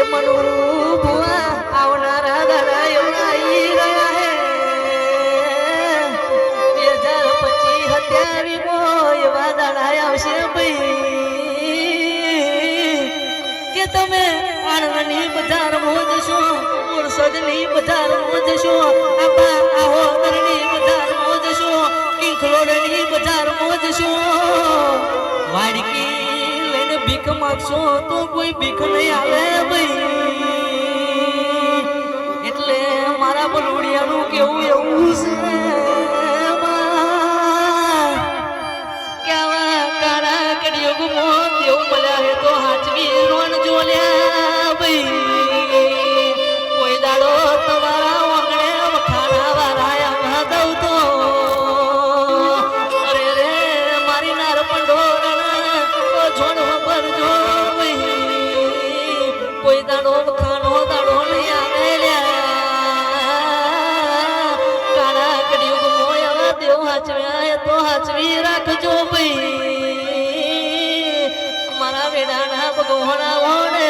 ભુવા આવનારા દાડા એવા બે હજાર પચીસ સત્યાવી મો એવા દાડા આવશે ભાઈ. કે તમે આણંદની બજારમાં જશો ઓરસદની બજારમાં જશો આપા આહોદરની બજારમાં જશો કિંખલોડની બજારમાં જશો વાડકી લઈને ભીખ માગશો તો કોઈ ભીખ નહીં આવે કેવું એવું છે બા. કાળા આવા ગુમો દેવ મળ્યા હે તો હાચવી રોણ જોલ્યા ભાઈ કોઈ દાડો તમારા ઓગણે વખાણા વાળા આવા દઉં મારી નાર પંડોરણ હાચવ્યા તો હાચવી રાખજો ભાઈ. મારા વેડાના ભગવાના વોને